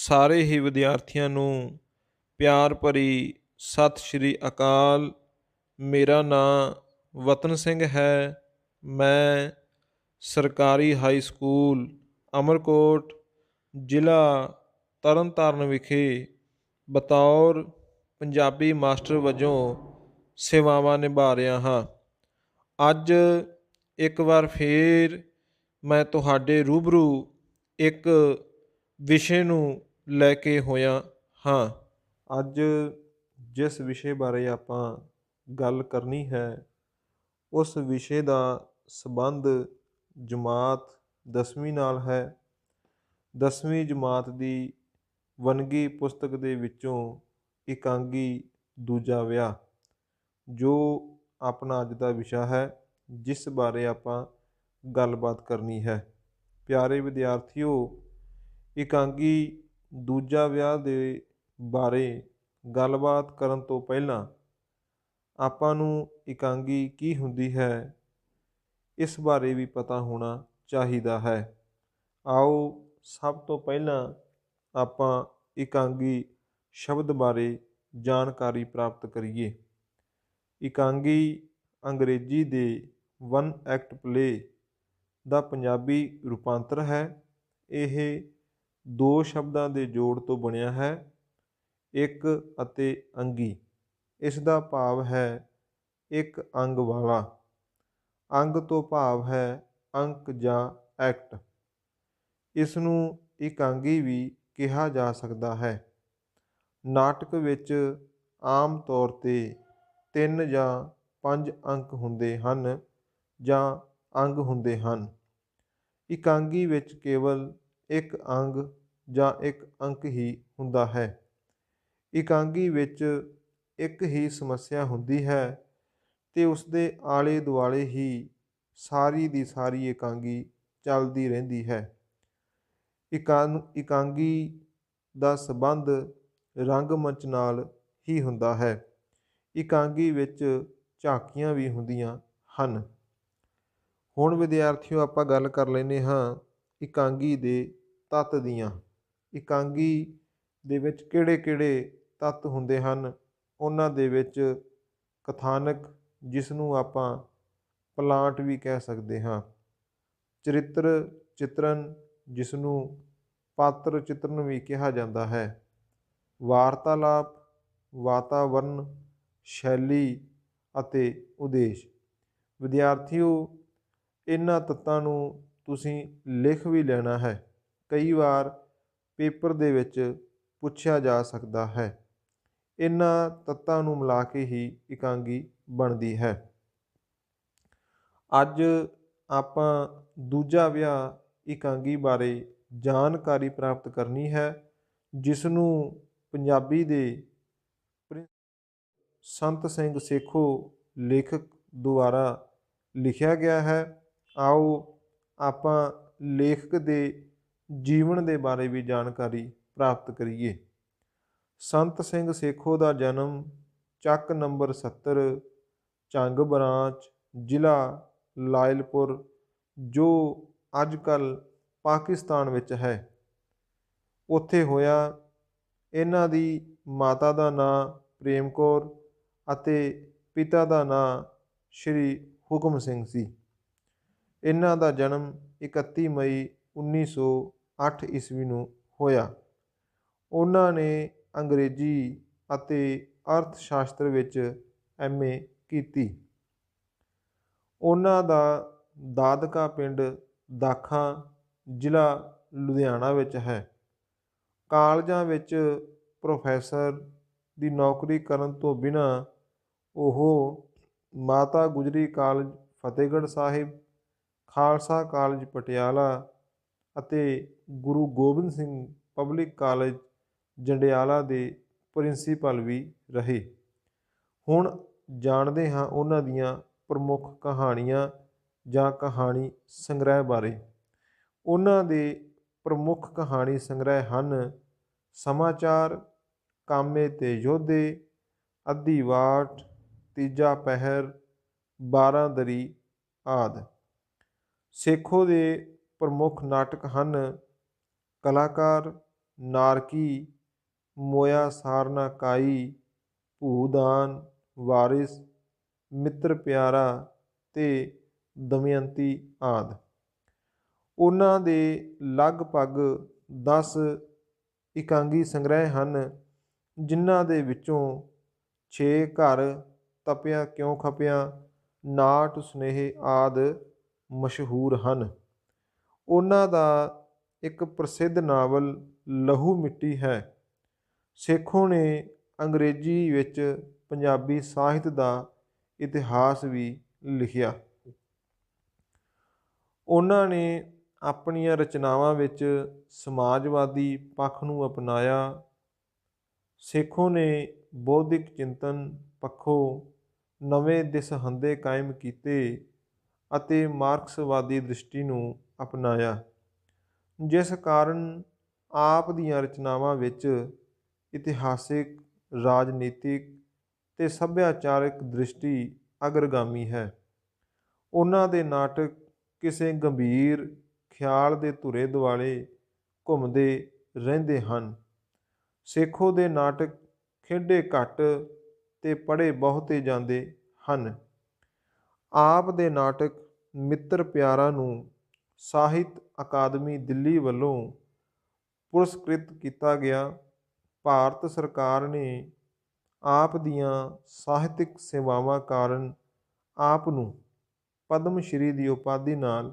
ਸਾਰੇ ਹੀ ਵਿਦਿਆਰਥੀਆਂ ਨੂੰ ਪਿਆਰ ਭਰੀ ਸਤਿ ਸ਼੍ਰੀ ਅਕਾਲ। ਮੇਰਾ ਨਾਂ ਵਤਨ ਸਿੰਘ ਹੈ। ਮੈਂ ਸਰਕਾਰੀ ਹਾਈ ਸਕੂਲ ਅਮਰਕੋਟ ਜ਼ਿਲ੍ਹਾ ਤਰਨਤਾਰਨ ਵਿਖੇ ਬਤੌਰ ਪੰਜਾਬੀ ਮਾਸਟਰ ਵਜੋਂ ਸੇਵਾਵਾਂ ਨਿਭਾ ਰਿਹਾ ਹਾਂ। ਅੱਜ ਇੱਕ ਵਾਰ ਫੇਰ ਮੈਂ ਤੁਹਾਡੇ ਰੂਬਰੂ ਇੱਕ ਵਿਸ਼ੇ ਨੂੰ ਲੈ ਕੇ ਹੋਇਆ ਹਾਂ। ਅੱਜ ਜਿਸ ਵਿਸ਼ੇ ਬਾਰੇ ਆਪਾਂ ਗੱਲ ਕਰਨੀ ਹੈ, ਉਸ ਵਿਸ਼ੇ ਦਾ ਸਬੰਧ ਜਮਾਤ 10ਵੀਂ ਨਾਲ ਹੈ। 10ਵੀਂ ਜਮਾਤ ਦੀ ਵੰਨਗੀ ਪੁਸਤਕ ਦੇ ਵਿੱਚੋਂ ਇਕਾਂਗੀ ਦੂਜਾ ਵਿਆਹ, ਜੋ ਆਪਣਾ ਅੱਜ ਦਾ ਵਿਸ਼ਾ ਹੈ, ਜਿਸ ਬਾਰੇ ਆਪਾਂ ਗੱਲਬਾਤ ਕਰਨੀ ਹੈ। ਪਿਆਰੇ ਵਿਦਿਆਰਥੀਓ, ਇਕਾਂਗੀ ਦੂਜਾ ਵਿਆਹ ਦੇ ਬਾਰੇ ਗੱਲਬਾਤ ਕਰਨ ਤੋਂ ਪਹਿਲਾਂ ਆਪਾਂ ਨੂੰ ਇਕਾਂਗੀ ਕੀ ਹੁੰਦੀ ਹੈ, ਇਸ ਬਾਰੇ ਵੀ ਪਤਾ ਹੋਣਾ ਚਾਹੀਦਾ ਹੈ। ਆਓ ਸਭ ਤੋਂ ਪਹਿਲਾਂ ਆਪਾਂ ਇਕਾਂਗੀ ਸ਼ਬਦ ਬਾਰੇ ਜਾਣਕਾਰੀ ਪ੍ਰਾਪਤ ਕਰੀਏ। ਇਕਾਂਗੀ ਅੰਗਰੇਜ਼ੀ ਦੇ ਵਨ ਐਕਟ ਪਲੇ ਦਾ ਪੰਜਾਬੀ ਰੂਪਾਂਤਰ ਹੈ। ਇਹ ਦੋ ਸ਼ਬਦਾਂ ਦੇ ਜੋੜ ਤੋਂ ਬਣਿਆ ਹੈ, ਇੱਕ ਅਤੇ ਅੰਗੀ। ਇਸ ਦਾ ਭਾਵ ਹੈ ਇੱਕ ਅੰਗ ਵਾਲਾ। ਅੰਗ ਤੋਂ ਭਾਵ ਹੈ ਅੰਕ ਜਾਂ ਐਕਟ। ਇਸ ਨੂੰ ਇਕਾਂਗੀ ਵੀ ਕਿਹਾ ਜਾ ਸਕਦਾ ਹੈ। ਨਾਟਕ ਵਿੱਚ ਆਮ ਤੌਰ ਤੇ ਤਿੰਨ ਜਾਂ ਪੰਜ ਅੰਕ ਹੁੰਦੇ ਹਨ ਜਾਂ ਅੰਗ ਹੁੰਦੇ ਹਨ। ਇਕਾਂਗੀ ਵਿੱਚ ਕੇਵਲ ਇੱਕ ਅੰਗ ਜਾਂ ਇੱਕ ਅੰਕ ਹੀ ਹੁੰਦਾ ਹੈ। ਇਕਾਂਗੀ ਵਿੱਚ ਇੱਕ ਹੀ ਸਮੱਸਿਆ ਹੁੰਦੀ ਹੈ ਤੇ ਉਸ ਦੇ ਆਲੇ ਦੁਆਲੇ ਹੀ ਸਾਰੀ ਦੀ ਸਾਰੀ ਇਕਾਂਗੀ ਚੱਲਦੀ ਰਹਿੰਦੀ ਹੈ। ਇਕਾਂ ਇਕਾਂਗੀ ਦਾ ਸੰਬੰਧ ਰੰਗਮੰਚ ਨਾਲ ਹੀ ਹੁੰਦਾ ਹੈ। ਇਕਾਂਗੀ ਵਿੱਚ ਝਾਕੀਆਂ ਵੀ ਹੁੰਦੀਆਂ ਹਨ। ਹੁਣ ਵਿਦਿਆਰਥੀਓ ਆਪਾਂ ਗੱਲ ਕਰ ਲੈਨੇ ਹਾਂ ਇਕਾਂਗੀ ਦੇ ਤੱਤ ਦੀਆਂ। ਇਕਾਂਗੀ ਦੇ ਵਿੱਚ ਕਿਹੜੇ-ਕਿਹੜੇ ਤੱਤ ਹੁੰਦੇ ਹਨ? ਉਹਨਾਂ ਦੇ ਵਿੱਚ ਕਥਾਨਕ, ਜਿਸ ਨੂੰ ਆਪਾਂ ਪਲਾਂਟ ਵੀ ਕਹਿ ਸਕਦੇ ਹਾਂ। ਚਰਿੱਤਰ ਚਿਤਰਨ, ਜਿਸ ਨੂੰ ਪਾਤਰ ਚਿਤਰਨ ਵੀ ਕਿਹਾ ਜਾਂਦਾ ਹੈ। ਵਾਰਤਾਲਾਪ, ਵਾਤਾਵਰਨ, ਸ਼ੈਲੀ ਅਤੇ ਉਦੇਸ਼। ਵਿਦਿਆਰਥੀਓ, ਇਹਨਾਂ ਤੱਤਾਂ ਨੂੰ ਤੁਸੀਂ ਲਿਖ ਵੀ ਲੈਣਾ ਹੈ। ਕਈ ਵਾਰ ਪੇਪਰ ਦੇ ਵਿੱਚ ਪੁੱਛਿਆ ਜਾ ਸਕਦਾ ਹੈ। ਇਹਨਾਂ ਤੱਤਾਂ ਨੂੰ ਮਿਲਾ ਕੇ ਹੀ ਇਕਾਂਗੀ ਬਣਦੀ ਹੈ। ਅੱਜ ਆਪਾਂ ਦੂਜਾ ਵਿਆਹ ਇਕਾਂਗੀ ਬਾਰੇ ਜਾਣਕਾਰੀ ਪ੍ਰਾਪਤ ਕਰਨੀ ਹੈ ਜਿਸ ਨੂੰ ਪੰਜਾਬੀ ਦੇ ਸੰਤ ਸਿੰਘ ਸੇਖੋ ਲੇਖਕ ਦੁਆਰਾ ਲਿਖਿਆ ਗਿਆ ਹੈ। ਆਓ ਆਪਾਂ ਲੇਖਕ ਦੇ ਜੀਵਨ ਦੇ ਬਾਰੇ ਵੀ ਜਾਣਕਾਰੀ ਪ੍ਰਾਪਤ ਕਰੀਏ। ਸੰਤ ਸਿੰਘ ਸੇਖੋ ਦਾ ਜਨਮ ਚੱਕ ਨੰਬਰ 70 ਚੰਗ ਬ੍ਰਾਂਚ, ਜ਼ਿਲ੍ਹਾ ਲਾਇਲਪੁਰ, ਜੋ ਅੱਜ ਕੱਲ ਪਾਕਿਸਤਾਨ ਵਿੱਚ ਹੈ। ਉੱਥੇ ਹੋਇਆ ਇਹਨਾਂ ਦੀ ਮਾਤਾ ਦਾ ਨਾਂ ਪ੍ਰੇਮ ਕੌਰ ਅਤੇ ਪਿਤਾ ਦਾ ਨਾਂ ਸ਼੍ਰੀ ਹੁਕਮ ਸਿੰਘ ਸੀ। ਇਹਨਾਂ ਦਾ ਜਨਮ 31 ਮਈ 1908 ਈਸਵੀ ਨੂੰ ਹੋਇਆ। ਉਹਨਾਂ ਨੇ ਅੰਗਰੇਜ਼ੀ ਅਤੇ ਅਰਥ ਸ਼ਾਸਤਰ ਵਿੱਚ ਐਮਏ ਕੀਤੀ। ਉਹਨਾਂ ਦਾ ਦਾਦਕਾ ਪਿੰਡ ਦਾਖਾਂ, ਜ਼ਿਲ੍ਹਾ ਲੁਧਿਆਣਾ ਵਿੱਚ ਹੈ। ਕਾਲਜਾਂ ਵਿੱਚ ਪ੍ਰੋਫੈਸਰ ਦੀ ਨੌਕਰੀ ਕਰਨ ਤੋਂ ਬਿਨਾਂ ਉਹ ਮਾਤਾ ਗੁਜਰੀ ਕਾਲਜ, ਫਤਿਹਗੜ੍ਹ ਸਾਹਿਬ, ਖਾਲਸਾ ਕਾਲਜ, ਪਟਿਆਲਾ ਅਤੇ ਗੁਰੂ ਗੋਬਿੰਦ ਸਿੰਘ ਪਬਲਿਕ ਕਾਲਜ, ਜੰਡਿਆਲਾ ਦੇ ਪ੍ਰਿੰਸੀਪਲ ਵੀ ਰਹੇ। ਹੁਣ ਜਾਣਦੇ ਹਾਂ ਉਹਨਾਂ ਦੀਆਂ ਪ੍ਰਮੁੱਖ ਕਹਾਣੀਆਂ ਜਾਂ ਕਹਾਣੀ ਸੰਗ੍ਰਹਿ ਬਾਰੇ। ਉਹਨਾਂ ਦੇ ਪ੍ਰਮੁੱਖ ਕਹਾਣੀ ਸੰਗ੍ਰਹਿ ਹਨ, ਸਮਾਚਾਰ, ਕਾਮੇ ਤੇ ਯੋਧੇ, ਅੱਧੀ ਵਾਟ, ਤੀਜਾ ਪਹਿਰ, ਬਾਰਾਂ ਦਰੀ ਆਦ। ਸੇਖੋ ਦੇ ਪ੍ਰਮੁੱਖ ਨਾਟਕ ਹਨ। ਕਲਾਕਾਰ ਨਾਰਕੀ, ਮੋਇਆ ਸਾਰਨਾ ਕਾਈ, ਭੂਦਾਨ, ਵਾਰਿਸ, ਮਿੱਤਰ ਪਿਆਰਾ ਤੇ ਦਮਯੰਤੀ ਆਦ। ਉਹਨਾਂ ਦੇ ਲਗਭਗ 10 ਇਕਾਂਗੀ ਸੰਗ੍ਰਹਿ ਹਨ, ਜਿਨ੍ਹਾਂ ਦੇ ਵਿੱਚੋਂ 6 ਘਰ ਤਪਿਆ ਕਿਉਂ ਖਪਿਆ ਨਾਟ ਸੁਨੇਹੇ ਆਦ ਮਸ਼ਹੂਰ ਹਨ। ਉਹਨਾਂ ਦਾ ਇੱਕ ਪ੍ਰਸਿੱਧ ਨਾਵਲ ਲਹੂ ਮਿੱਟੀ ਹੈ। ਸੇਖੋਂ ਨੇ ਅੰਗਰੇਜ਼ੀ ਵਿੱਚ ਪੰਜਾਬੀ ਸਾਹਿਤ ਦਾ ਇਤਿਹਾਸ ਵੀ ਲਿਖਿਆ। ਉਹਨਾਂ ਨੇ ਆਪਣੀਆਂ ਰਚਨਾਵਾਂ ਵਿੱਚ ਸਮਾਜਵਾਦੀ ਪੱਖ ਨੂੰ ਅਪਣਾਇਆ। ਸੇਖੋਂ ਨੇ ਬੌਧਿਕ ਚਿੰਤਨ ਪੱਖੋਂ ਨਵੇਂ ਦਿਸਹੰਦੇ ਕਾਇਮ ਕੀਤੇ ਅਤੇ ਮਾਰਕਸਵਾਦੀ ਦ੍ਰਿਸ਼ਟੀ ਨੂੰ ਅਪਣਾਇਆ। ਜਿਸ ਕਾਰਨ ਆਪ ਦੀਆਂ ਰਚਨਾਵਾਂ ਵਿੱਚ ਇਤਿਹਾਸਿਕ, ਰਾਜਨੀਤਿਕ ਤੇ ਸੱਭਿਆਚਾਰਕ ਦ੍ਰਿਸ਼ਟੀ ਅਗਰਗਾਮੀ ਹੈ। ਉਹਨਾਂ ਦੇ ਨਾਟਕ ਕਿਸੇ ਗੰਭੀਰ ਖਿਆਲ ਦੇ ਧੁਰੇ ਦੁਆਲੇ ਘੁੰਮਦੇ ਰਹਿੰਦੇ ਹਨ। ਸੇਖੋ ਦੇ ਨਾਟਕ ਖੇਡੇ ਘੱਟ ਤੇ ਪੜ੍ਹੇ ਬਹੁਤੇ ਜਾਂਦੇ ਹਨ। ਆਪ ਦੇ ਨਾਟਕ ਮਿੱਤਰ ਪਿਆਰਾਂ ਨੂੰ ਸਾਹਿਤ ਅਕਾਦਮੀ ਦਿੱਲੀ ਵੱਲੋਂ ਪੁਰਸਕ੍ਰਿਤ ਕੀਤਾ ਗਿਆ। ਭਾਰਤ ਸਰਕਾਰ ਨੇ ਆਪ ਦੀਆਂ ਸਾਹਿਤਿਕ ਸੇਵਾਵਾਂ ਕਾਰਨ ਆਪ ਨੂੰ ਪਦਮ ਸ਼੍ਰੀ ਦੀ ਉਪਾਧੀ ਨਾਲ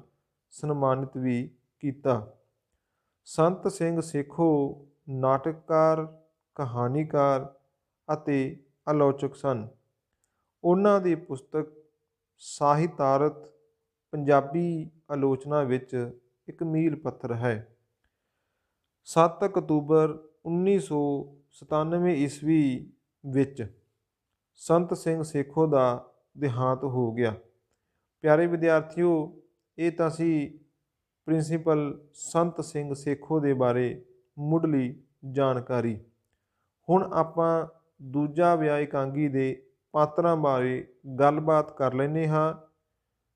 ਸਨਮਾਨਿਤ ਵੀ ਕੀਤਾ। ਸੰਤ ਸਿੰਘ ਸੇਖੋ ਨਾਟਕਕਾਰ, ਕਹਾਣੀਕਾਰ ਅਤੇ ਆਲੋਚਕ ਸਨ। ਉਹਨਾਂ ਦੀ ਪੁਸਤਕ ਸਾਹਿਤਾਰਥ ਪੰਜਾਬੀ ਆਲੋਚਨਾ ਵਿੱਚ ਇੱਕ ਮੀਲ ਪੱਥਰ ਹੈ। 7 ਅਕਤੂਬਰ 1997 ਈਸਵੀ ਵਿੱਚ ਸੰਤ ਸਿੰਘ ਸੇਖੋ ਦਾ ਦੇਹਾਂਤ ਹੋ ਗਿਆ। ਪਿਆਰੇ ਵਿਦਿਆਰਥੀਓ, ਇਹ ਤਾਂ ਸੀ ਪ੍ਰਿੰਸੀਪਲ ਸੰਤ ਸਿੰਘ ਸੇਖੋ ਦੇ ਬਾਰੇ ਮੁੱਢਲੀ ਜਾਣਕਾਰੀ। ਹੁਣ ਆਪਾਂ ਦੂਜਾ ਵਿਆਹ ਇਕਾਂਗੀ ਦੇ ਪਾਤਰਾਂ ਬਾਰੇ ਗੱਲਬਾਤ ਕਰ ਲੈਨੇ ਹਾਂ।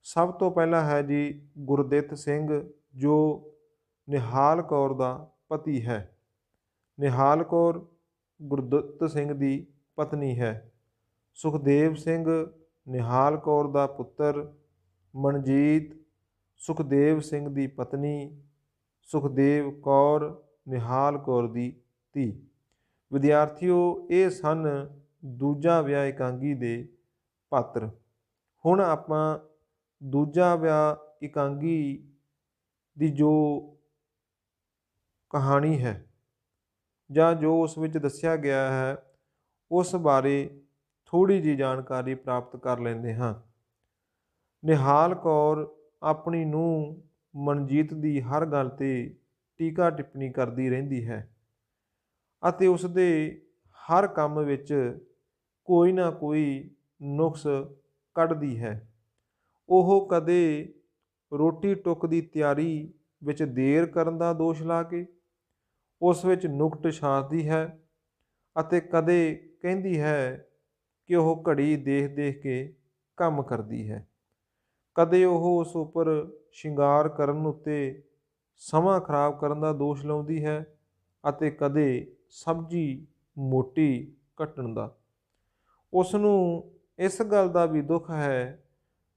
ਸਭ ਤੋਂ ਪਹਿਲਾਂ ਹੈ ਜੀ ਗੁਰਦਿੱਤ ਸਿੰਘ, ਜੋ ਨਿਹਾਲ ਕੌਰ ਦਾ ਪਤੀ ਹੈ। ਨਿਹਾਲ ਕੌਰ ਗੁਰਦਿੱਤ ਸਿੰਘ ਦੀ ਪਤਨੀ ਹੈ। ਸੁਖਦੇਵ ਸਿੰਘ ਨਿਹਾਲ ਕੌਰ ਦਾ ਪੁੱਤਰ। ਮਨਜੀਤ ਸੁਖਦੇਵ ਸਿੰਘ ਦੀ ਪਤਨੀ। ਸੁਖਦੇਵ ਕੌਰ ਨਿਹਾਲ ਕੌਰ ਦੀ ਧੀ। ਵਿਦਿਆਰਥੀਓ, ਇਹ ਸਨ ਦੂਜਾ ਵਿਆਹ ਇਕਾਂਗੀ ਦੇ ਪਾਤਰ। ਹੁਣ ਆਪਾਂ ਦੂਜਾ ਵਿਆਹ ਇਕਾਂਗੀ ਦੀ ਜੋ ਕਹਾਣੀ ਹੈ ਜਾਂ ਜੋ ਉਸ ਵਿੱਚ ਦੱਸਿਆ ਗਿਆ ਹੈ, ਉਸ ਬਾਰੇ ਥੋੜੀ ਜੀ ਜਾਣਕਾਰੀ ਪ੍ਰਾਪਤ ਕਰ ਲੈਂਦੇ ਹਾਂ। ਨਿਹਾਲ ਕੌਰ ਆਪਣੀ ਨੂੰ ਮਨਜੀਤ ਦੀ ਹਰ ਗੱਲ ਤੇ ਟੀਕਾ ਟਿੱਪਣੀ ਕਰਦੀ ਰਹਿੰਦੀ ਹੈ ਅਤੇ ਉਸ ਦੇ ਹਰ ਕੰਮ ਵਿੱਚ ਕੋਈ ਨਾ ਕੋਈ ਨੁਕਸ ਕੱਢਦੀ ਹੈ। ਉਹ ਕਦੇ ਰੋਟੀ ਟੁੱਕ ਦੀ ਤਿਆਰੀ ਵਿੱਚ ਦੇਰ ਕਰਨ ਦਾ ਦੋਸ਼ ਲਾ ਕੇ, ਉਸ ਵਿੱਚ ਨੁਕਟ ਛਾਂਟਦੀ ਹੈ ਅਤੇ ਕਦੇ ਕਹਿੰਦੀ ਹੈ ਕਿ ਉਹ ਘੜੀ ਦੇਖ ਦੇਖ ਕੇ ਕੰਮ ਕਰਦੀ ਹੈ। ਕਦੇ ਉਹ ਉਸ ਉੱਪਰ ਸ਼ਿੰਗਾਰ ਕਰਨ ਉੱਤੇ ਸਮਾਂ ਖਰਾਬ ਕਰਨ ਦਾ ਦੋਸ਼ ਲਾਉਂਦੀ ਹੈ ਅਤੇ ਕਦੇ ਸਬਜ਼ੀ ਮੋਟੀ ਕੱਟਣ ਦਾ। ਉਸ ਨੂੰ ਇਸ ਗੱਲ ਦਾ ਵੀ ਦੁੱਖ ਹੈ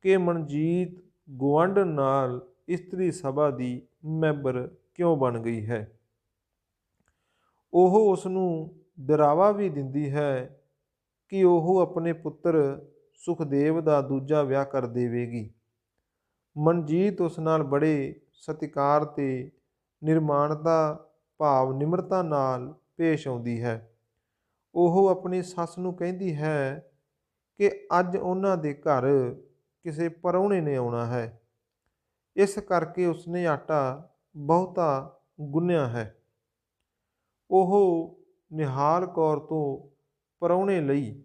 ਕਿ ਮਨਜੀਤ ਗੁਆਂਢ ਨਾਲ ਇਸਤਰੀ ਸਭਾ ਦੀ ਮੈਂਬਰ ਕਿਉਂ ਬਣ ਗਈ ਹੈ? ਉਹ ਉਸ ਨੂੰ ਡਰਾਵਾ ਵੀ ਦਿੰਦੀ ਹੈ ਕਿ ਉਹ ਆਪਣੇ ਪੁੱਤਰ ਸੁਖਦੇਵ ਦਾ ਦੂਜਾ ਵਿਆਹ ਕਰ ਦੇਵੇਗੀ। ਮਨਜੀਤ ਉਸ ਨਾਲ ਬੜੇ ਸਤਿਕਾਰ ਤੇ ਨਿਰਮਾਣਤਾ, ਭਾਵ ਨਿਮਰਤਾ ਨਾਲ ਪੇਸ਼ ਆਉਂਦੀ ਹੈ। ਉਹ ਆਪਣੀ ਸੱਸ ਨੂੰ ਕਹਿੰਦੀ ਹੈ ਕਿ ਅੱਜ ਉਹਨਾਂ ਦੇ ਘਰ ਕਿਸੇ ਪਰੌਣੇ ਨੇ ਆਉਣਾ ਹੈ। ਇਸ ਕਰਕੇ ਉਸਨੇ ਆਟਾ ਬਹੁਤਾ ਗੁੰਨਿਆ ਹੈ। ਉਹ ਨਿਹਾਲ ਕੌਰ ਤੋਂ ਪਰੌਣੇ ਲਈ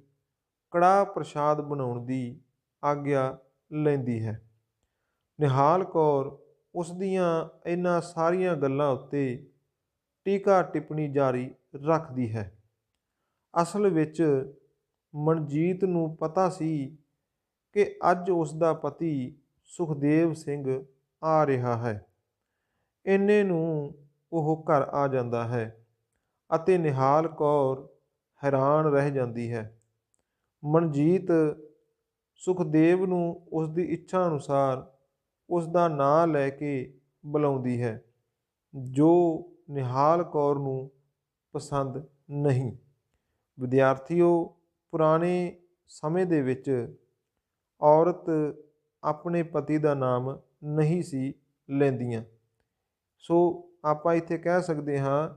ਕੜਾ ਪ੍ਰਸ਼ਾਦ ਬਣਾਉਣ ਦੀ ਆਗਿਆ ਲੈਂਦੀ ਹੈ। ਨਿਹਾਲ ਕੌਰ ਉਸ ਦੀਆਂ ਇਹਨਾਂ ਸਾਰੀਆਂ ਗੱਲਾਂ ਉੱਤੇ ਟੀਕਾ ਟਿੱਪਣੀ ਜਾਰੀ ਰੱਖਦੀ ਹੈ। ਅਸਲ ਵਿੱਚ ਮਨਜੀਤ ਨੂੰ ਪਤਾ ਸੀ ਕਿ ਅੱਜ ਉਸ ਦਾ ਪਤੀ ਸੁਖਦੇਵ ਸਿੰਘ ਆ ਰਿਹਾ ਹੈ। ਇੰਨੇ ਨੂੰ ਉਹ ਘਰ ਆ ਜਾਂਦਾ ਹੈ ਅਤੇ ਨਿਹਾਲ ਕੌਰ ਹੈਰਾਨ ਰਹਿ ਜਾਂਦੀ ਹੈ। ਮਨਜੀਤ ਸੁਖਦੇਵ ਨੂੰ ਉਸ ਦੀ ਇੱਛਾ ਅਨੁਸਾਰ ਉਸ ਦਾ ਨਾਂ ਲੈ ਕੇ ਬੁਲਾਉਂਦੀ ਹੈ, ਜੋ ਨਿਹਾਲ ਕੌਰ ਨੂੰ ਪਸੰਦ ਨਹੀਂ। ਵਿਦਿਆਰਥੀਓ, ਪੁਰਾਣੇ ਸਮੇਂ ਦੇ ਵਿੱਚ ਔਰਤ ਆਪਣੇ ਪਤੀ ਦਾ ਨਾਮ ਨਹੀਂ ਸੀ ਲੈਂਦੀਆਂ। ਸੋ ਆਪਾਂ ਇੱਥੇ ਕਹਿ ਸਕਦੇ ਹਾਂ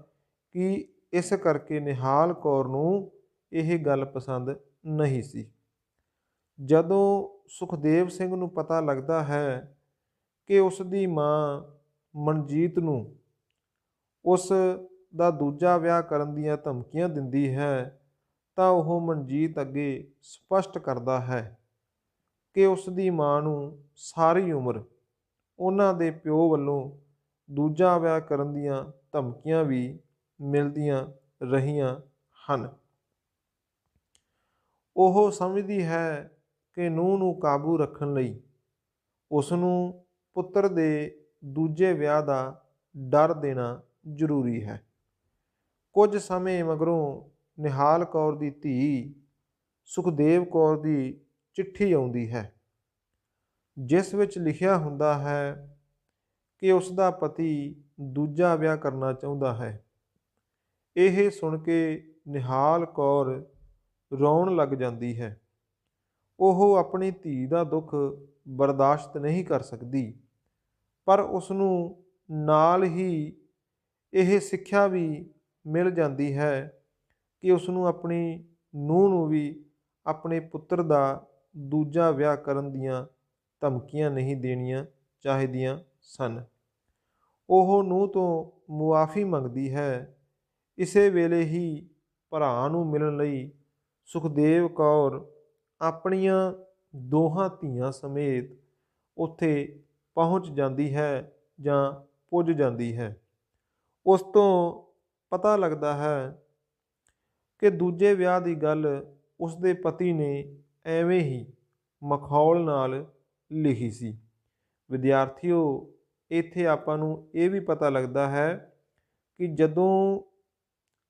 ਕਿ ਇਸ ਕਰਕੇ ਨਿਹਾਲ ਕੌਰ ਨੂੰ ਇਹ ਗੱਲ ਪਸੰਦ ਨਹੀਂ ਸੀ। ਜਦੋਂ ਸੁਖਦੇਵ ਸਿੰਘ ਨੂੰ ਪਤਾ ਲੱਗਦਾ ਹੈ ਕਿ ਉਸ ਦੀ ਮਾਂ ਮਨਜੀਤ ਨੂੰ ਉਸ ਦਾ ਦੂਜਾ ਵਿਆਹ ਕਰਨ ਦੀਆਂ ਧਮਕੀਆਂ ਦਿੰਦੀ ਹੈ ਤਾਂ ਉਹ ਮਨਜੀਤ ਅੱਗੇ ਸਪਸ਼ਟ ਕਰਦਾ ਹੈ। ਕਿ ਉਸ ਦੀ ਮਾਂ ਨੂੰ ਸਾਰੀ ਉਮਰ ਉਹਨਾਂ ਦੇ ਪਿਓ ਵੱਲੋਂ ਦੂਜਾ ਵਿਆਹ ਕਰਨ ਦੀਆਂ ਧਮਕੀਆਂ ਵੀ ਮਿਲਦੀਆਂ ਰਹੀਆਂ ਹਨ। ਉਹ ਸਮਝਦੀ ਹੈ ਕਿ ਨੂੰਹ ਨੂੰ ਕਾਬੂ ਰੱਖਣ ਲਈ ਉਸ ਨੂੰ ਪੁੱਤਰ ਦੇ ਦੂਜੇ ਵਿਆਹ ਦਾ ਡਰ ਦੇਣਾ ਜ਼ਰੂਰੀ ਹੈ। ਕੁਝ ਸਮੇਂ ਮਗਰੋਂ ਨਿਹਾਲ ਕੌਰ ਦੀ ਧੀ ਸੁਖਦੇਵ ਕੌਰ ਦੀ ਚਿੱਠੀ ਆਉਂਦੀ ਹੈ। ਜਿਸ ਵਿੱਚ ਲਿਖਿਆ ਹੁੰਦਾ ਹੈ ਕਿ ਉਸ ਦਾ ਪਤੀ ਦੂਜਾ ਵਿਆਹ ਕਰਨਾ ਚਾਹੁੰਦਾ ਹੈ। ਇਹ ਸੁਣ ਕੇ ਨਿਹਾਲ ਕੌਰ ਰੋਣ ਲੱਗ ਜਾਂਦੀ ਹੈ। ਉਹ ਆਪਣੀ ਧੀ ਦਾ ਦੁੱਖ ਬਰਦਾਸ਼ਤ ਨਹੀਂ ਕਰ ਸਕਦੀ, ਪਰ ਉਸ ਨੂੰ ਨਾਲ ਹੀ ਇਹ ਸਿੱਖਿਆ ਵੀ ਮਿਲ ਜਾਂਦੀ ਹੈ ਕਿ ਉਸ ਨੂੰ ਆਪਣੀ ਨੂੰਹ ਨੂੰ ਵੀ ਆਪਣੇ ਪੁੱਤਰ ਦਾ ਦੂਜਾ ਵਿਆਹ ਕਰਨ ਦੀਆਂ ਧਮਕੀਆਂ ਨਹੀਂ ਦੇਣੀਆਂ ਚਾਹੀਦੀਆਂ ਸਨ। ਉਹ ਨੂੰਹ ਤੋਂ ਮੁਆਫੀ ਮੰਗਦੀ ਹੈ। ਇਸੇ ਵੇਲੇ ਹੀ ਭਰਾ ਨੂੰ ਮਿਲਣ ਲਈ ਸੁਖਦੇਵ ਕੌਰ ਆਪਣੀਆਂ ਦੋਹਾਂ ਧੀਆਂ ਸਮੇਤ ਉੱਥੇ ਪਹੁੰਚ ਜਾਂਦੀ ਹੈ ਜਾਂ ਪੁੱਜ ਜਾਂਦੀ ਹੈ। ਉਸ ਤੋਂ ਪਤਾ ਲੱਗਦਾ ਹੈ ਕਿ ਦੂਜੇ ਵਿਆਹ ਦੀ ਗੱਲ ਉਸ ਦੇ ਪਤੀ ਨੇ ਐਵੇਂ ਹੀ ਮਖੌਲ ਨਾਲ ਲਿਖੀ ਸੀ। ਵਿਦਿਆਰਥੀਓ, ਇੱਥੇ ਆਪਾਂ ਨੂੰ ਇਹ ਵੀ ਪਤਾ ਲੱਗਦਾ ਹੈ ਕਿ ਜਦੋਂ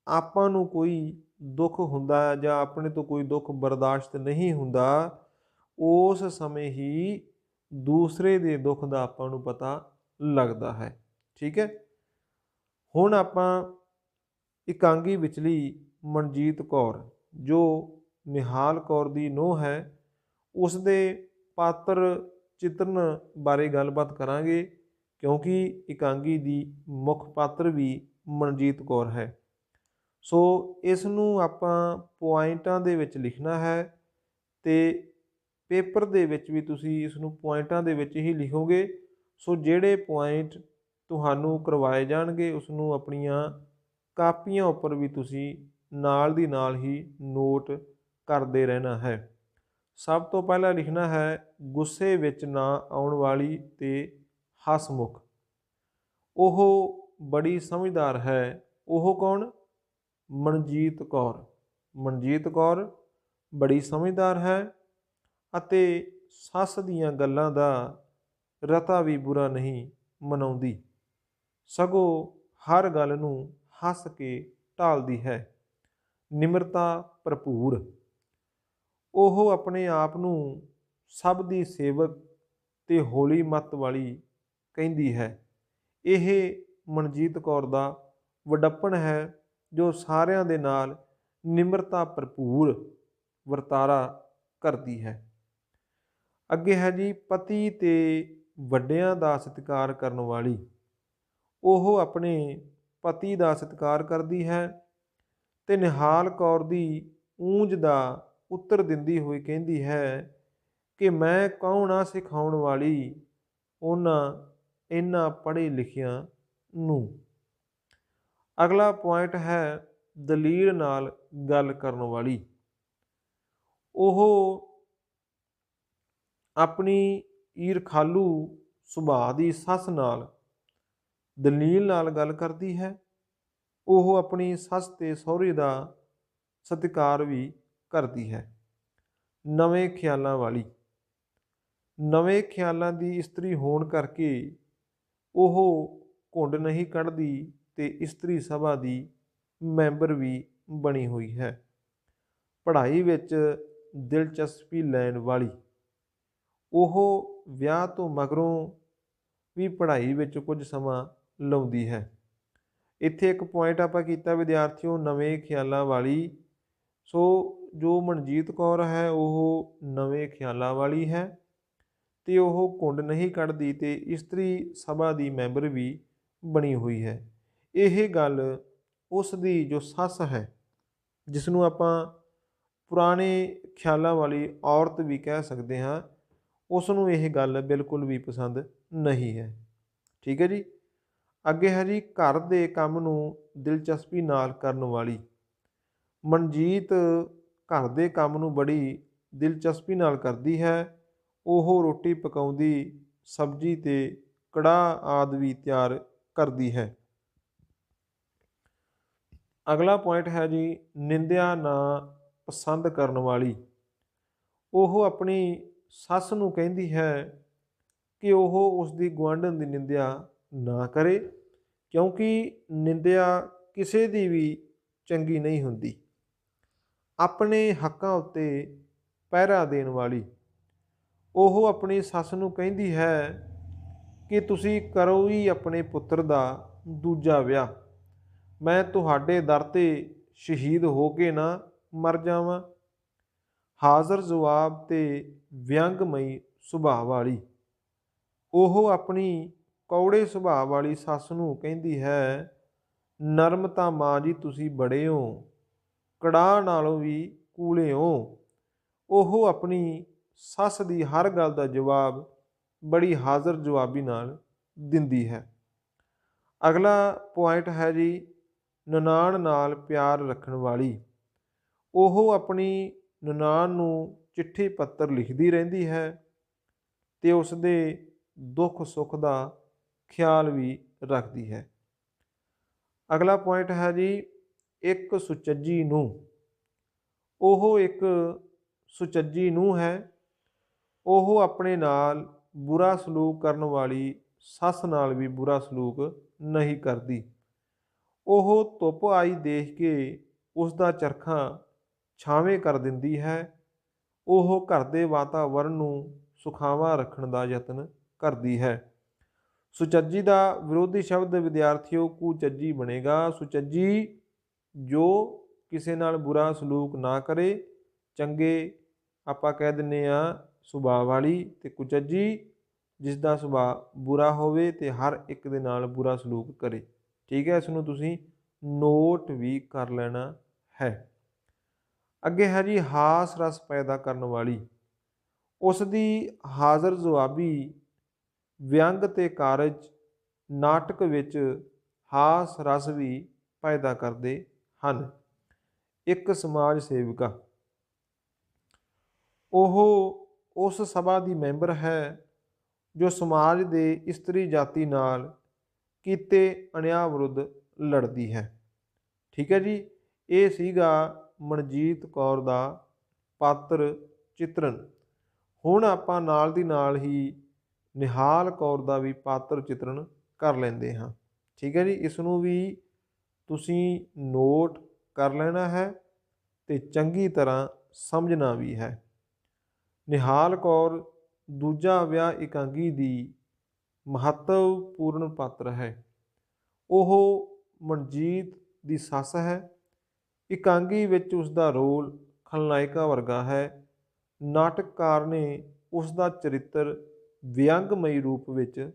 ਆਪਾਂ ਨੂੰ ਕੋਈ ਦੁੱਖ ਹੁੰਦਾ ਹੈ ਜਾਂ ਆਪਣੇ ਤੋਂ ਕੋਈ ਦੁੱਖ ਬਰਦਾਸ਼ਤ ਨਹੀਂ ਹੁੰਦਾ, ਉਸ ਸਮੇਂ ਹੀ ਦੂਸਰੇ ਦੇ ਦੁੱਖ ਦਾ ਆਪਾਂ ਨੂੰ ਪਤਾ ਲੱਗਦਾ ਹੈ। ਠੀਕ ਹੈ? ਹੁਣ ਆਪਾਂ ਇਕਾਂਗੀ ਵਿਚਲੀ ਮਨਜੀਤ ਕੌਰ, ਜੋ ਨਿਹਾਲ ਕੌਰ ਦੀ ਨੂੰਹ ਹੈ ਉਸ ਦੇ ਪਾਤਰ ਚਿਤਰਨ ਬਾਰੇ ਗੱਲਬਾਤ ਕਰਾਂਗੇ, ਕਿਉਂਕਿ ਇਕਾਂਗੀ ਦੀ ਮੁੱਖ ਪਾਤਰ ਵੀ ਮਨਜੀਤ ਕੌਰ ਹੈ। ਸੋ ਇਸ ਨੂੰ ਆਪਾਂ ਪੁਆਇੰਟਾਂ ਦੇ ਵਿੱਚ ਲਿਖਣਾ ਹੈ ਤੇ ਪੇਪਰ ਦੇ ਵਿੱਚ ਵੀ ਤੁਸੀਂ ਇਸ ਨੂੰ ਪੁਆਇੰਟਾਂ ਦੇ ਵਿੱਚ ਹੀ ਲਿਖੋਗੇ। ਸੋ ਜਿਹੜੇ ਪੁਆਇੰਟ ਤੁਹਾਨੂੰ ਕਰਵਾਏ ਜਾਣਗੇ ਉਸ ਨੂੰ ਆਪਣੀਆਂ ਕਾਪੀਆਂ ਉੱਪਰ ਵੀ ਤੁਸੀਂ ਨਾਲ ਦੀ ਨਾਲ ਹੀ ਨੋਟ ਕਰਦੇ ਰਹਿਣਾ ਹੈ। ਸਭ ਤੋਂ ਪਹਿਲਾਂ ਲਿਖਣਾ ਹੈ, ਗੁੱਸੇ ਵਿੱਚ ਨਾ ਆਉਣ ਵਾਲੀ ਤੇ ਹਸਮੁਖ ਉਹ ਬੜੀ ਸਮਝਦਾਰ ਹੈ। ਉਹ ਕੌਣ? ਮਨਜੀਤ ਕੌਰ। ਮਨਜੀਤ ਕੌਰ ਬੜੀ ਸਮਝਦਾਰ ਹੈ ਅਤੇ ਸੱਸ ਦੀਆਂ ਗੱਲਾਂ ਦਾ ਰਤਾ ਵੀ ਬੁਰਾ ਨਹੀਂ ਮਨਾਉਂਦੀ। ਸਗੋਂ ਹਰ ਗੱਲ ਨੂੰ ਹੱਸ ਕੇ ਢਾਲਦੀ ਹੈ। ਨਿਮਰਤਾ ਭਰਪੂਰ। ਉਹ ਆਪਣੇ ਆਪ ਨੂੰ ਸਭ ਦੀ ਸੇਵਕ ਤੇ ਹੋਲੀ ਮਤ ਵਾਲੀ ਕਹਿੰਦੀ ਹੈ। ਇਹ ਮਨਜੀਤ ਕੌਰ ਦਾ ਵਡੱਪਣ ਹੈ, ਜੋ ਸਾਰਿਆਂ ਦੇ ਨਾਲ ਨਿਮਰਤਾ ਭਰਪੂਰ ਵਰਤਾਰਾ ਕਰਦੀ ਹੈ। ਅੱਗੇ ਹੈ ਜੀ ਪਤੀ ਤੇ ਵੱਡਿਆਂ ਦਾ ਸਤਿਕਾਰ ਕਰਨ ਵਾਲੀ। ਉਹ ਆਪਣੇ ਪਤੀ ਦਾ ਸਤਿਕਾਰ ਕਰਦੀ ਹੈ ਤੇ ਨਿਹਾਲ ਕੌਰ ਦੀ ਊਂਜ ਦਾ ਉੱਤਰ ਦਿੰਦੀ ਹੋਈ ਕਹਿੰਦੀ ਹੈ ਕਿ ਮੈਂ ਕੌਣ ਆ ਸਿਖਾਉਣ ਵਾਲੀ ਉਹਨਾਂ ਇਹਨਾਂ ਪੜ੍ਹੇ ਲਿਖਿਆਂ ਨੂੰ। ਅਗਲਾ ਪੁਆਇੰਟ ਹੈ ਦਲੀਲ ਨਾਲ ਗੱਲ ਕਰਨ ਵਾਲੀ। ਉਹ ਆਪਣੀ ਈਰਖਾਲੂ ਸੁਭਾਅ ਦੀ ਸੱਸ ਨਾਲ ਦਲੀਲ ਨਾਲ ਗੱਲ ਕਰਦੀ ਹੈ। ਉਹ ਆਪਣੀ ਸੱਸ ਤੇ ਸਹੁਰੇ ਦਾ ਸਤਿਕਾਰ ਵੀ ਕਰਦੀ ਹੈ। ਨਵੇਂ ਖਿਆਲਾਂ ਵਾਲੀ। ਨਵੇਂ ਖਿਆਲਾਂ ਦੀ ਇਸਤਰੀ ਹੋਣ ਕਰਕੇ ਉਹ ਘੁੰਡ ਨਹੀਂ ਕੱਢਦੀ ਤੇ ਇਸਤਰੀ ਸਭਾ ਦੀ ਮੈਂਬਰ ਵੀ ਬਣੀ ਹੋਈ ਹੈ। ਪੜ੍ਹਾਈ ਵਿੱਚ ਦਿਲਚਸਪੀ ਲੈਣ ਵਾਲੀ। ਉਹ ਵਿਆਹ ਤੋਂ ਮਗਰੋਂ ਵੀ ਪੜ੍ਹਾਈ ਵਿੱਚ ਕੁਝ ਸਮਾਂ ਲਾਉਂਦੀ ਹੈ। ਇੱਥੇ ਇੱਕ ਪੁਆਇੰਟ ਆਪਾਂ ਕੀਤਾ, ਵਿਦਿਆਰਥੀਓ, ਨਵੇਂ ਖਿਆਲਾਂ ਵਾਲੀ। ਸੋ ਜੋ ਮਨਜੀਤ ਕੌਰ ਹੈ, ਉਹ ਨਵੇਂ ਖਿਆਲਾਂ ਵਾਲੀ ਹੈ ਤੇ ਉਹ ਕੁੰਡ ਨਹੀਂ ਕੱਢਦੀ ਤੇ ਇਸਤਰੀ ਸਭਾ ਦੀ ਮੈਂਬਰ ਵੀ ਬਣੀ ਹੋਈ ਹੈ। ਇਹ ਗੱਲ ਉਸ ਦੀ ਜੋ ਸੱਸ ਹੈ ਜਿਸ ਨੂੰ ਆਪਾਂ ਪੁਰਾਣੇ ਖਿਆਲਾਂ ਵਾਲੀ ਔਰਤ ਵੀ ਕਹਿ ਸਕਦੇ ਹਾਂ ਉਸ ਨੂੰ ਇਹ ਗੱਲ ਬਿਲਕੁਲ ਵੀ ਪਸੰਦ ਨਹੀਂ ਹੈ। ਠੀਕ ਹੈ ਜੀ? ਅੱਗੇ ਹੈ ਜੀ, ਘਰ ਦੇ ਕੰਮ ਨੂੰ ਦਿਲਚਸਪੀ ਨਾਲ ਕਰਨ ਵਾਲੀ ਮਨਜੀਤ ਘਰ ਦੇ ਕੰਮ ਨੂੰ ਬੜੀ ਦਿਲਚਸਪੀ ਨਾਲ ਕਰਦੀ ਹੈ। ਉਹ ਰੋਟੀ ਪਕਾਉਂਦੀ, ਸਬਜ਼ੀ ਤੇ ਕੜਾਹ ਆਦਿ ਵੀ ਤਿਆਰ ਕਰਦੀ ਹੈ। ਅਗਲਾ ਪੁਆਇੰਟ ਹੈ ਜੀ ਨਿੰਦਿਆ ਨਾ ਪਸੰਦ ਕਰਨ ਵਾਲੀ। ਉਹ ਆਪਣੀ ਸੱਸ ਨੂੰ ਕਹਿੰਦੀ ਹੈ ਕਿ ਉਹ ਉਸ ਦੀ ਗੁਆਂਢਣ ਦੀ ਨਿੰਦਿਆ ਨਾ ਕਰੇ, ਕਿਉਂਕਿ ਨਿੰਦਿਆ ਕਿਸੇ ਦੀ ਵੀ ਚੰਗੀ ਨਹੀਂ ਹੁੰਦੀ। ਆਪਣੇ ਹੱਕਾਂ ਉੱਤੇ ਪਹਿਰਾ ਦੇਣ ਵਾਲੀ। ਉਹ ਆਪਣੀ ਸੱਸ ਨੂੰ ਕਹਿੰਦੀ ਹੈ ਕਿ ਤੁਸੀਂ ਕਰੋ ਹੀ ਆਪਣੇ ਪੁੱਤਰ ਦਾ ਦੂਜਾ ਵਿਆਹ। ਮੈਂ ਤੁਹਾਡੇ ਦਰ ਤੇ ਸ਼ਹੀਦ ਹੋ ਕੇ ਨਾ ਮਰ ਜਾਵਾਂ। ਹਾਜ਼ਰ ਜਵਾਬ ਤੇ ਵਿਅੰਗਮਈ ਸੁਭਾਅ ਵਾਲੀ। ਉਹ ਆਪਣੀ ਕੌੜੇ ਸੁਭਾਅ ਵਾਲੀ ਸੱਸ ਨੂੰ ਕਹਿੰਦੀ ਹੈ, ਨਰਮ ਤਾਂ ਮਾਂ ਜੀ ਤੁਸੀਂ ਬੜੇ ਹੋ। ਕੜਾਹ ਨਾਲੋਂ ਵੀ ਕੂਲੇ ਹੋ। ਉਹ ਆਪਣੀ ਸੱਸ ਦੀ ਹਰ ਗੱਲ ਦਾ ਜਵਾਬ ਬੜੀ ਹਾਜ਼ਰ ਜਵਾਬੀ ਨਾਲ ਦਿੰਦੀ ਹੈ। ਅਗਲਾ ਪੁਆਇੰਟ ਹੈ ਜੀ ਨਨਾਣ ਨਾਲ ਪਿਆਰ ਰੱਖਣ ਵਾਲੀ। ਉਹ ਆਪਣੀ ਨਨਾਣ ਨੂੰ ਚਿੱਠੀ ਪੱਤਰ ਲਿਖਦੀ ਰਹਿੰਦੀ ਹੈ ਤੇ ਉਸ ਦੇ ਦੁੱਖ ਸੁੱਖ ਦਾ ਖਿਆਲ ਵੀ ਰੱਖਦੀ ਹੈ। ਅਗਲਾ ਪੁਆਇੰਟ ਹੈ ਜੀ ਇੱਕ ਸੁਚੱਜੀ ਨੂੰ। ਉਹ ਇੱਕ ਸੁਚੱਜੀ ਨੂੰ ਹੈ। ਉਹ ਆਪਣੇ ਨਾਲ ਬੁਰਾ ਸਲੂਕ ਕਰਨ ਵਾਲੀ ਸੱਸ ਨਾਲ ਵੀ ਬੁਰਾ ਸਲੂਕ ਨਹੀਂ ਕਰਦੀ। ਉਹ ਧੁੱਪ ਆਈ ਦੇਖ ਕੇ ਉਸ ਦਾ ਚਰਖਾ ਛਾਵੇਂ ਕਰ ਦਿੰਦੀ ਹੈ। ਉਹ ਘਰ ਦੇ ਵਾਤਾਵਰਣ ਨੂੰ ਸੁਖਾਵਾਂ ਰੱਖਣ ਦਾ ਯਤਨ ਕਰਦੀ ਹੈ। ਸੁਚੱਜੀ ਦਾ ਵਿਰੋਧੀ ਸ਼ਬਦ ਵਿਦਿਆਰਥੀਓ, ਕੁਚੱਜੀ ਬਣੇਗਾ। ਸੁਚੱਜੀ ਜੋ ਕਿਸੇ ਨਾਲ ਬੁਰਾ ਸਲੂਕ ਨਾ ਕਰੇ, ਚੰਗੇ ਆਪਾਂ ਕਹਿ ਦਿੰਨੇ ਆ ਸੁਭਾਅ ਵਾਲੀ ਤੇ ਕੁਚੱਜੀ ਜਿਸ ਦਾ ਸੁਭਾਅ ਬੁਰਾ ਹੋਵੇ ਤੇ ਹਰ ਇੱਕ ਦੇ ਨਾਲ ਬੁਰਾ ਸਲੂਕ ਕਰੇ। ਠੀਕ ਹੈ ਇਸ ਨੂੰ ਤੁਸੀਂ ਨੋਟ ਵੀ ਕਰ ਲੈਣਾ ਹੈ। ਅੱਗੇ ਹੈ ਜੀ ਹਾਸ ਰਸ ਪੈਦਾ ਕਰਨ ਵਾਲੀ। ਉਸ ਦੀ ਹਾਜ਼ਰ ਜਵਾਬੀ ਵਿਅੰਗ ਤੇ ਕਾਰਜ ਨਾਟਕ ਵਿੱਚ ਹਾਸ ਰਸ ਵੀ ਪੈਦਾ ਕਰਦੇ ਹਨ। ਇੱਕ ਸਮਾਜ ਸੇਵਿਕਾ। ਉਹ ਉਸ ਸਭਾ ਦੀ ਮੈਂਬਰ ਹੈ ਜੋ ਸਮਾਜ ਦੇ ਇਸਤਰੀ ਜਾਤੀ ਨਾਲ ਕੀਤੇ ਅਨਿਆਂ ਵਿਰੁੱਧ ਲੜਦੀ ਹੈ। ਠੀਕ ਹੈ ਜੀ, ਇਹ ਸੀਗਾ ਮਨਜੀਤ ਕੌਰ ਦਾ ਪਾਤਰ ਚਿਤਰਨ। ਹੁਣ ਆਪਾਂ ਨਾਲ ਦੀ ਨਾਲ ਹੀ ਨਿਹਾਲ ਕੌਰ ਦਾ ਵੀ ਪਾਤਰ ਚਿਤਰਨ ਕਰ ਲੈਂਦੇ ਹਾਂ। ਠੀਕ ਹੈ ਜੀ, ਇਸ ਨੂੰ ਵੀ ਤੁਸੀਂ ਨੋਟ ਕਰ ਲੈਣਾ ਹੈ ਤੇ ਚੰਗੀ ਤਰ੍ਹਾਂ ਸਮਝਣਾ ਵੀ ਹੈ। ਨਿਹਾਲ ਕੌਰ ਦੂਜਾ ਵਿਆਹ ਇਕਾਂਗੀ ਦੀ ਮਹੱਤਵਪੂਰਨ ਪਾਤਰ ਹੈ। ਉਹ ਮਨਜੀਤ ਦੀ ਸੱਸ ਹੈ। ਇਕਾਂਗੀ ਵਿੱਚ ਉਸ ਦਾ ਰੋਲ ਖਲਨਾਇਕਾ ਵਰਗਾ ਹੈ। ਨਾਟਕਕਾਰ ਨੇ ਉਸ ਦਾ ਚਰਿੱਤਰ ਵਿਅੰਗਮਈ ਰੂਪ ਵਿੱਚ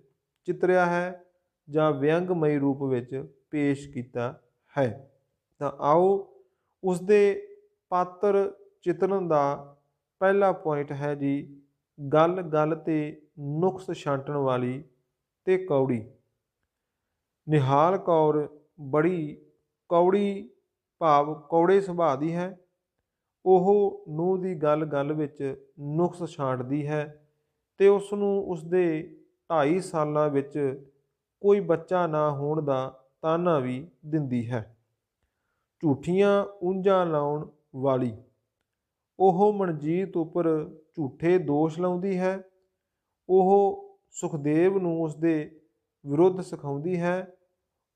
ਚਿਤਰਿਆ ਹੈ ਜਾਂ ਵਿਅੰਗਮਈ ਰੂਪ ਵਿੱਚ ਪੇਸ਼ ਕੀਤਾ ਹੈ। ਤਾਂ ਆਓ ਉਸ ਦੇ ਪਾਤਰ ਚਿਤਰਨ ਦਾ ਪਹਿਲਾ ਪੁਆਇੰਟ ਹੈ ਜੀ ਗੱਲ ਗੱਲ ਤੇ ਨੁਕਸ ਛਾਂਟਣ ਵਾਲੀ ਤੇ ਕੌੜੀ। ਨਿਹਾਲ ਕੌਰ ਬੜੀ ਕੌੜੀ ਭਾਵ, ਕੌੜੇ ਸੁਭਾਅ ਦੀ ਹੈ। ਉਹ ਨੂੰ ਦੀ ਗੱਲ ਗੱਲ ਵਿੱਚ ਨੁਕਸ ਛਾਂਟਦੀ ਹੈ ਤੇ ਉਸ ਨੂੰ ਉਸ ਦੇ 2.5 ਸਾਲਾਂ ਵਿੱਚ ਕੋਈ ਬੱਚਾ ਨਾ ਹੋਣ ਦਾ ਤਾਨਾ ਵੀ ਦਿੰਦੀ ਹੈ। ਝੂਠੀਆਂ ਉਂਝਾਂ ਲਾਉਣ ਵਾਲੀ। ਉਹ ਮਨਜੀਤ ਉੱਪਰ ਝੂਠੇ ਦੋਸ਼ ਲਾਉਂਦੀ ਹੈ। ਉਹ ਸੁਖਦੇਵ ਨੂੰ ਉਸ ਦੇ ਵਿਰੁੱਧ ਸਿਖਾਉਂਦੀ ਹੈ।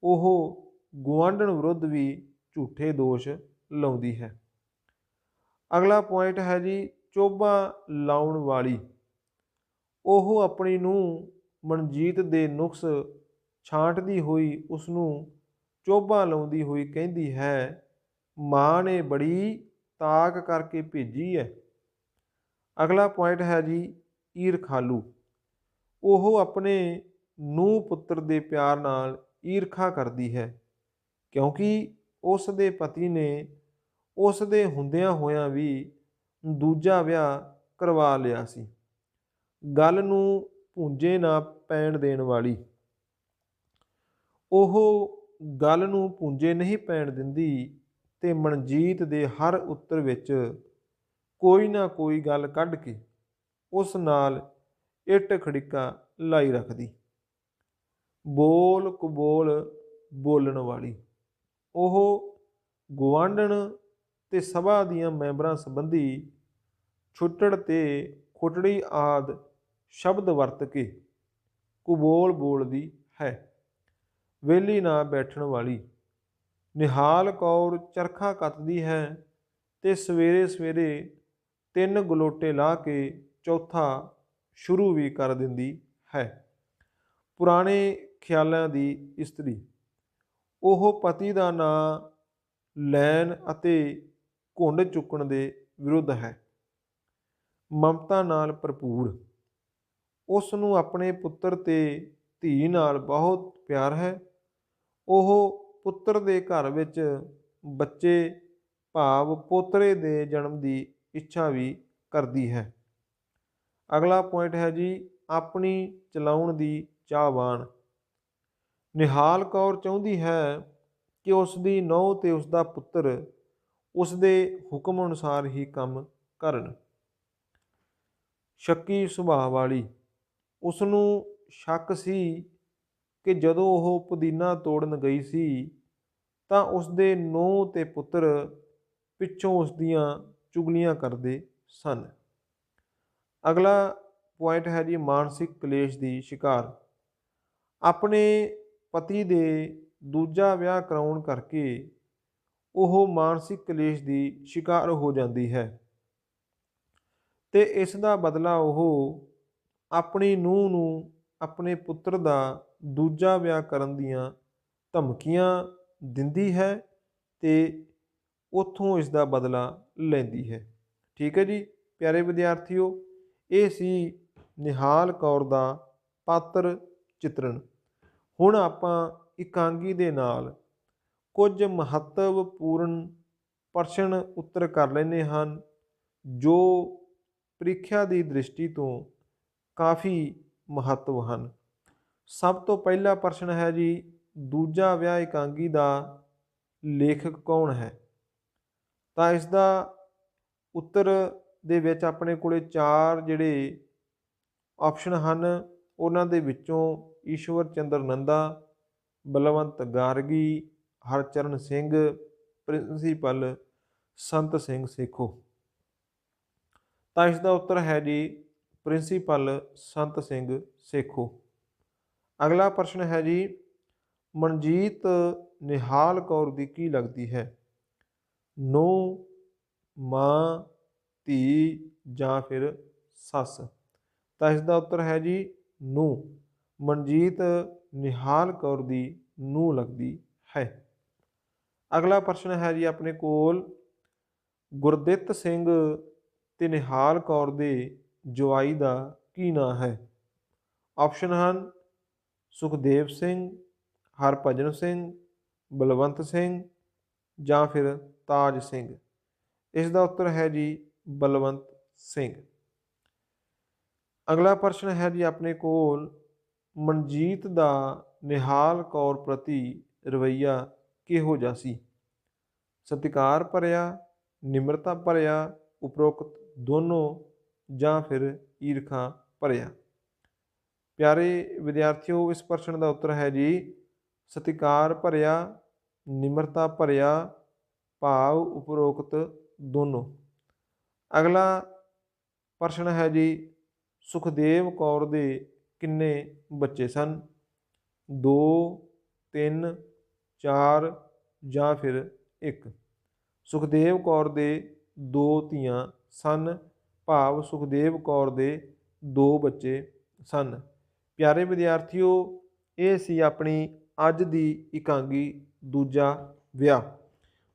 ਉਹ ਗੁਆਂਢਣ ਵਿਰੁੱਧ ਵੀ ਝੂਠੇ ਦੋਸ਼ ਲਾਉਂਦੀ ਹੈ। ਅਗਲਾ ਪੁਆਇੰਟ ਹੈ ਜੀ ਚੋਬਾ ਲਾਉਣ ਵਾਲੀ। ਉਹ ਆਪਣੀ ਨੂੰ ਮਨਜੀਤ ਦੇ ਨੁਕਸ ਛਾਂਟਦੀ ਹੋਈ ਉਸ ਨੂੰ ਚੋਬਾ ਲਾਉਂਦੀ ਹੋਈ ਕਹਿੰਦੀ ਹੈ, ਮਾਂ ਨੇ ਬੜੀ ਤਾਕ ਕਰਕੇ ਭੇਜੀ ਹੈ ਅਗਲਾ ਪੁਆਇੰਟ ਹੈ ਜੀ ਈਰਖਾਲੂ। ਉਹ ਆਪਣੇ ਨੂੰ ਪੁੱਤਰ ਦੇ ਪਿਆਰ ਨਾਲ ਈਰਖਾ ਕਰਦੀ ਹੈ, ਕਿਉਂਕਿ ਉਸ ਦੇ ਪਤੀ ਨੇ ਉਸ ਦੇ ਹੁੰਦਿਆਂ ਹੋਇਆਂ ਵੀ ਦੂਜਾ ਵਿਆਹ ਕਰਵਾ ਲਿਆ ਸੀ। ਗੱਲ ਨੂੰ ਭੁੰਜੇ ਨਾ ਪੈਣ ਦੇਣ ਵਾਲੀ ਉਹ ਗੱਲ ਨੂੰ ਭੁੰਜੇ ਨਹੀਂ ਪੈਣ ਦਿੰਦੀ ਤੇ ਮਨਜੀਤ ਦੇ ਹਰ ਉੱਤਰ ਵਿੱਚ ਕੋਈ ਨਾ ਕੋਈ ਗੱਲ ਕੱਢ ਕੇ ਉਸ ਨਾਲ ਇੱਟ ਖੜਿੱਕਾ ਲਾਈ ਰੱਖਦੀ। ਬੋਲ ਕਬੋਲ ਬੋਲਣ ਵਾਲੀ। ਉਹ ਗਵਾਂਢਣ ਤੇ ਸਭਾ ਦੀਆਂ ਮੈਂਬਰਾਂ ਸੰਬੰਧੀ ਛੁੱਟੜ ਤੇ ਖੁੱਟੜੀ ਆਦ ਸ਼ਬਦ ਵਰਤ ਕੇ ਕੁਬੋਲ ਬੋਲਦੀ ਹੈ। ਵੇਲੀ ਨਾ ਬੈਠਣ ਵਾਲੀ। ਨਿਹਾਲ ਕੌਰ ਚਰਖਾ ਕੱਤਦੀ ਹੈ ਤੇ ਸਵੇਰੇ ਸਵੇਰੇ ਤਿੰਨ ਗਲੋਟੇ ਲਾ ਕੇ ਚੌਥਾ ਸ਼ੁਰੂ ਵੀ ਕਰ ਦਿੰਦੀ ਹੈ। ਪੁਰਾਣੇ ਖਿਆਲਾਂ ਦੀ ਇਸਤਰੀ। ਉਹ ਪਤੀ ਦਾ ਨਾਂ ਲੈਣ ਅਤੇ ਘੁੰਡ ਚੁੱਕਣ ਦੇ ਵਿਰੁੱਧ ਹੈ। ਮਮਤਾ ਨਾਲ ਭਰਪੂਰ। ਉਸ ਨੂੰ ਆਪਣੇ ਪੁੱਤਰ ਤੇ ਧੀ ਨਾਲ ਬਹੁਤ ਪਿਆਰ ਹੈ। ਉਹ ਪੁੱਤਰ ਦੇ ਘਰ ਵਿੱਚ ਬੱਚੇ ਭਾਵ ਪੋਤਰੇ ਦੇ ਜਨਮ ਦੀ ਇੱਛਾ ਵੀ ਕਰਦੀ ਹੈ। ਅਗਲਾ ਪੁਆਇੰਟ ਹੈ ਜੀ, ਆਪਣੀ ਚਲਾਉਣ ਦੀ ਚਾਹਵਾਨ। ਨਿਹਾਲ ਕੌਰ ਚਾਹੁੰਦੀ ਹੈ ਕਿ ਉਸ ਦੀ ਨੌ ਤੇ ਉਸ ਦਾ ਪੁੱਤਰ ਉਸ ਦੇ ਹੁਕਮ ਅਨੁਸਾਰ ਹੀ ਕੰਮ ਕਰਨ। ਸ਼ੱਕੀ ਸੁਭਾਅ ਵਾਲੀ ਉਸ ਨੂੰ ਸ਼ੱਕ ਸੀ ਕਿ ਜਦੋਂ ਉਹ ਪੁਦੀਨਾ ਤੋੜਨ ਗਈ ਸੀ, ਤਾਂ ਉਸ ਦੇ ਨੌ ਤੇ ਪੁੱਤਰ ਪਿੱਛੋਂ ਉਸ ਦੀਆਂ ਚੁਗਲੀਆਂ ਕਰਦੇ ਸਨ। ਅਗਲਾ ਪੁਆਇੰਟ ਹੈ ਜੀ ਮਾਨਸਿਕ ਕਲੇਸ਼ ਦੀ ਸ਼ਿਕਾਰ। ਆਪਣੇ ਪਤੀ ਦੇ ਦੂਜਾ ਵਿਆਹ ਕਰਾਉਣ ਕਰਕੇ ਉਹ ਮਾਨਸਿਕ ਕਲੇਸ਼ ਦੀ ਸ਼ਿਕਾਰ ਹੋ ਜਾਂਦੀ ਹੈ ਤੇ ਇਸ ਦਾ ਬਦਲਾ ਉਹ ਆਪਣੀ ਨੂੰਹ ਨੂੰ ਆਪਣੇ ਪੁੱਤਰ ਦਾ ਦੂਜਾ ਵਿਆਹ ਕਰਨ ਦੀਆਂ ਧਮਕੀਆਂ ਦਿੰਦੀ ਹੈ ਤੇ ਉਥੋਂ ਇਸ ਦਾ ਬਦਲਾ ਲੈਂਦੀ ਹੈ। ਠੀਕ ਹੈ ਜੀ, ਪਿਆਰੇ ਵਿਦਿਆਰਥੀਓ, ਇਹ ਸੀ ਨਿਹਾਲ ਕੌਰ ਦਾ ਪਾਤਰ ਚਿਤਰਣ। ਹੁਣ ਆਪਾਂ ਇਕਾਂਗੀ ਦੇ ਨਾਲ ਕੁਝ ਮਹੱਤਵਪੂਰਨ ਪ੍ਰਸ਼ਨ ਉੱਤਰ ਕਰ ਲੈਨੇ ਹਨ, ਜੋ ਪ੍ਰੀਖਿਆ ਦੀ ਦ੍ਰਿਸ਼ਟੀ ਤੋਂ ਕਾਫੀ ਮਹੱਤਵ ਹਨ। ਸਭ ਤੋਂ ਪਹਿਲਾ ਪ੍ਰਸ਼ਨ ਹੈ ਜੀ, ਦੂਜਾ ਵਿਆਹ ਇਕਾਂਗੀ ਦਾ ਲੇਖਕ ਕੌਣ ਹੈ? ਤਾਂ ਇਸ ਦਾ ਉੱਤਰ ਦੇ ਵਿੱਚ ਆਪਣੇ ਕੋਲੇ ਚਾਰ ਜਿਹੜੇ ਆਪਸ਼ਨ ਹਨ, ਉਹਨਾਂ ਦੇ ਵਿੱਚੋਂ ਈਸ਼ਵਰ ਚੰਦਰ ਨੰਦਾ, ਬਲਵੰਤ ਗਾਰਗੀ, ਹਰਚਰਨ ਸਿੰਘ, ਪ੍ਰਿੰਸੀਪਲ ਸੰਤ ਸਿੰਘ ਸੇਖੋ। ਤਾਂ ਇਸ ਦਾ ਉੱਤਰ ਹੈ ਜੀ ਪ੍ਰਿੰਸੀਪਲ ਸੰਤ ਸਿੰਘ ਸੇਖੋ। ਅਗਲਾ ਪ੍ਰਸ਼ਨ ਹੈ ਜੀ, ਮਨਜੀਤ ਨਿਹਾਲ ਕੌਰ ਦੀ ਕੀ ਲੱਗਦੀ ਹੈ? ਨੋ, ਮਾਂ, ਧੀ ਜਾਂ ਫਿਰ ਸੱਸ? ਤਾਂ ਇਸ ਦਾ ਉੱਤਰ ਹੈ ਜੀ, ਨੂੰ। ਮਨਜੀਤ ਨਿਹਾਲ ਕੌਰ ਦੀ ਨੂੰ ਲੱਗਦੀ ਹੈ। ਅਗਲਾ ਪ੍ਰਸ਼ਨ ਹੈ ਜੀ ਆਪਣੇ ਕੋਲ, ਗੁਰਦਿੱਤ ਸਿੰਘ ਤੇ ਨਿਹਾਲ ਕੌਰ ਦੇ ਜਵਾਈ ਦਾ ਕੀ ਨਾਂ ਹੈ? ਆਪਸ਼ਨ ਹਨ ਸੁਖਦੇਵ ਸਿੰਘ, ਹਰਭਜਨ ਸਿੰਘ, ਬਲਵੰਤ ਸਿੰਘ ਜਾਂ ਫਿਰ ਤਾਜ ਸਿੰਘ। ਇਸ ਦਾ ਉੱਤਰ ਹੈ ਜੀ ਬਲਵੰਤ ਸਿੰਘ। ਅਗਲਾ ਪ੍ਰਸ਼ਨ ਹੈ ਜੀ ਆਪਣੇ ਕੋਲ ਮਨਜੀਤ ਦਾ ਨਿਹਾਲ ਕੌਰ ਪ੍ਰਤੀ ਰਵਈਆ ਕਿਹੋ ਜਿਹਾ ਸੀ? ਸਤਿਕਾਰ ਭਰਿਆ, ਨਿਮਰਤਾ ਭਰਿਆ, ਉਪਰੋਕਤ ਦੋਨੋਂ ਜਾਂ ਫਿਰ ਈਰਖਾ ਭਰਿਆ। ਪਿਆਰੇ ਵਿਦਿਆਰਥੀਓ, ਇਸ ਪ੍ਰਸ਼ਨ ਦਾ ਉੱਤਰ ਹੈ ਜੀ, ਸਤਿਕਾਰ ਭਰਿਆ, ਨਿਮਰਤਾ ਭਰਿਆ, ਭਾਵ ਉਪਰੋਕਤ ਦੋਨੋਂ। ਅਗਲਾ ਪ੍ਰਸ਼ਨ ਹੈ ਜੀ, ਸੁਖਦੇਵ ਕੌਰ ਦੇ ਕਿੰਨੇ ਬੱਚੇ ਸਨ? 2 3 4 ਜਾਂ ਫਿਰ ਇੱਕ? ਸੁਖਦੇਵ ਕੌਰ ਦੇ ਦੋ ਧੀਆਂ ਸਨ ਭਾਵ ਸੁਖਦੇਵ ਕੌਰ ਦੇ ਦੋ ਬੱਚੇ ਸਨ। ਪਿਆਰੇ ਵਿਦਿਆਰਥੀਓ, ਇਹ ਸੀ ਆਪਣੀ ਅੱਜ ਦੀ ਇਕਾਂਗੀ ਦੂਜਾ ਵਿਆਹ,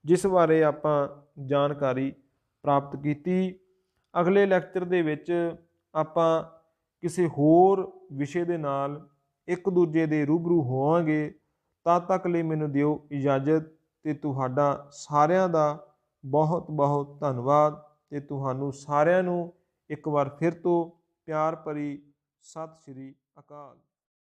ਜਿਸ ਬਾਰੇ ਆਪਾਂ ਜਾਣਕਾਰੀ ਪ੍ਰਾਪਤ ਕੀਤੀ। ਅਗਲੇ ਲੈਕਚਰ ਦੇ ਵਿੱਚ ਆਪਾਂ ਕਿਸੇ ਹੋਰ ਵਿਸ਼ੇ ਦੇ ਨਾਲ ਇੱਕ ਦੂਜੇ ਦੇ ਰੂਬਰੂ ਹੋਵਾਂਗੇ ਤਦ ਤੱਕ ਲਈ ਮੈਨੂੰ ਦਿਓ ਇਜਾਜ਼ਤ ਤੇ ਤੁਹਾਡਾ ਸਾਰਿਆਂ ਦਾ ਬਹੁਤ ਬਹੁਤ ਧੰਨਵਾਦ। ਤੇ ਤੁਹਾਨੂੰ ਸਾਰਿਆਂ ਨੂੰ ਇੱਕ ਵਾਰ ਫਿਰ ਤੋਂ ਪਿਆਰ ਭਰੀ ਸਤਿ ਸ਼੍ਰੀ ਅਕਾਲ।